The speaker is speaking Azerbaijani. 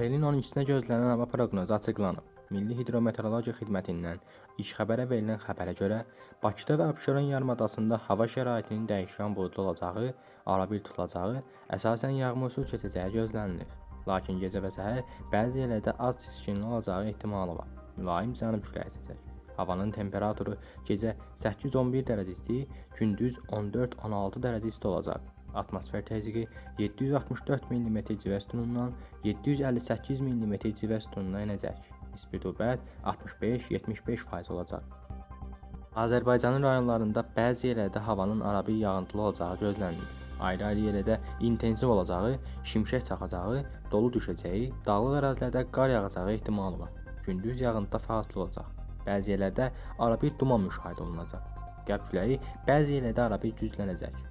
Aprelin 12-nə gözlənilən hava proqnozu açıqlanıb. Milli Hidrometeorologiya Xidmətindən iş xəbərə verilən xəbərə görə Bakıda və Abşeron yarımadasında hava şəraitinin dəyişkən buludlu olacağı, arabir tutulacağı, əsasən yağmursuz keçəcəyi gözlənilir. Lakin gecə və səhər bəzi yerlərdə az çiskinli olacağı ehtimalı var. Mülayim cənub küləyi əsəcək. Havanın temperaturu gecə 8-11 dərəcə isti, gündüz 14-16 dərəcə isti olacaq. Atmosfer təzyiqi 764 mm civə sütunundan 758 mm civə sütununa enəcək. Nisbi rütubət 65-75% olacaq. Azərbaycanın rayonlarında bəzi yerlərdə havanın arabir yağıntılı olacağı gözlənilir. Ayrı-ayrı yerlərdə intensiv olacağı, şimşək çaxacağı, dolu düşəcəyi, dağlıq ərazilərdə qar yağacağı ehtimalı var. Gündüz yağıntıda fasilə olacaq. Bəzi yerlərdə arabir duman müşahidə olunacaq. Qərb küləyi bəzi yerlərdə arabir güclənəcək.